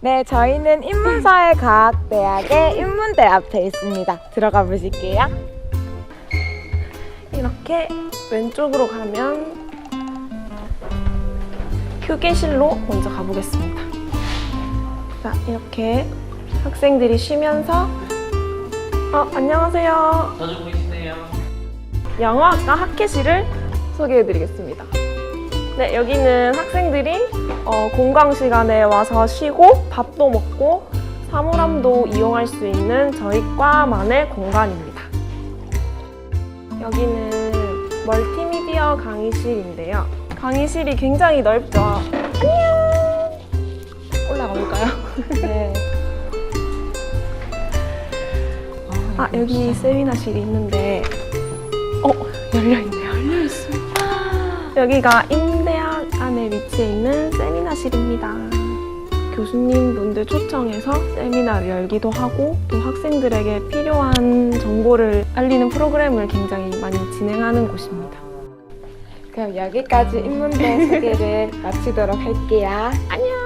네, 저희는 인문사회과학대학의 인문대 앞에 있습니다. 들어가 보실게요. 이렇게 왼쪽으로 가면 휴게실로 먼저 가보겠습니다. 자, 이렇게 학생들이 쉬면서 어, 안녕하세요. 자주 보이시네요. 영어학과 학회실을 소개해드리겠습니다. 네, 여기는 학생들이 어, 공강 시간에 와서 쉬고 밥도 먹고 사물함도 이용할 수 있는 저희 과만의 공간입니다. 여기는 멀티미디어 강의실인데요. 강의실이 굉장히 넓죠. 안녕! 올라가 볼까요? 네. 아, 여기 세미나실이 있는데, 어, 열려있네요. 열려있습니다. 여기가 임대학 안에 위치해 있는 세미나실입니다. 교수님 분들 초청해서 세미나를 열기도 하고, 또 학생들에게 필요한 정보를 알리는 프로그램을 굉장히 많이 진행하는 곳입니다. 그럼 여기까지 인문대 소개를 마치도록 할게요. 안녕!